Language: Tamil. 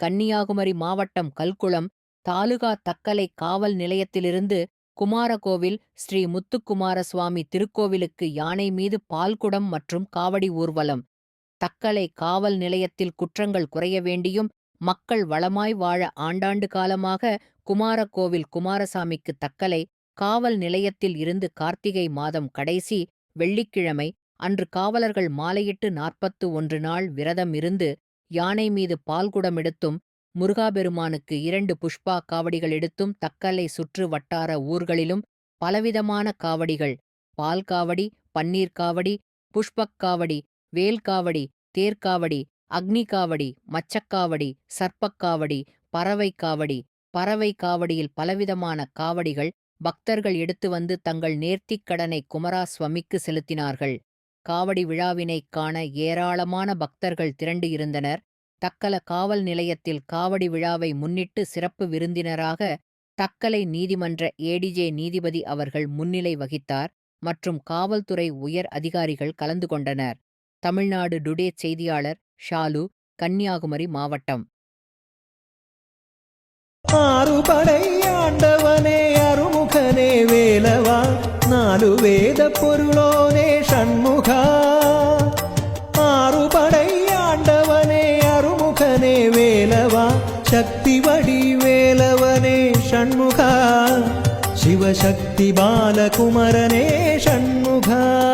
கன்னியாகுமரி மாவட்டம் கல்குளம் தாலுகா தக்கலை காவல் நிலையத்திலிருந்து குமாரகோவில் ஸ்ரீ முத்துக்குமார சுவாமி திருக்கோவிலுக்கு யானை மீது பால்குடம் மற்றும் காவடி ஊர்வலம். தக்கலை காவல் நிலையத்தில் குற்றங்கள் குறைய வேண்டியும் மக்கள் வளமாய் வாழ ஆண்டாண்டு காலமாக குமாரகோவில் குமாரசாமிக்கு தக்கலை காவல் நிலையத்தில் இருந்து கார்த்திகை மாதம் கடைசி வெள்ளிக்கிழமை அன்று காவலர்கள் மாலையிட்டு நாற்பத்து ஒன்று நாள் விரதம் இருந்து யானை மீது பால்குடம் எடுத்தும் முருகாபெருமானுக்கு இரண்டு புஷ்பா காவடிகள் எடுத்தும் தக்கலை சுற்று வட்டார ஊர்களிலும் பலவிதமான காவடிகள் பால் காவடி பன்னீர் காவடி புஷ்பக் காவடி வேல் காவடி தேர்காவடி அக்னி காவடி மச்சக்காவடி சர்ப்பக்காவடி பறவை காவடி பறவை காவடியில் பலவிதமான காவடிகள் பக்தர்கள் எடுத்து வந்து தங்கள் நேர்த்திக் கடனை குமராஸ்வமிக்கு செலுத்தினார்கள். காவடி விழாவினைக் காண ஏராளமான பக்தர்கள் திரண்டு இருந்தனர். தக்கல காவல் நிலையத்தில் காவடி விழாவை முன்னிட்டு சிறப்பு விருந்தினராக தக்கலை நீதிமன்ற ஏடிஜே நீதிபதி அவர்கள் முன்னிலை வகித்தார் மற்றும் காவல்துறை உயர் அதிகாரிகள் கலந்து கொண்டனர். தமிழ்நாடு டுடே செய்தியாளர் ஷாலு கன்னியாகுமரி மாவட்டம். ஆறுபடை నాలు వేద పొరులోనే షణ్ముఖ. ఆరుపడయ్యాండవనే అరుముఖనే వేలవ. శక్తివడి వేలవనే षण्मुखा शिवशक्तिबालकुमरने षण्मुखा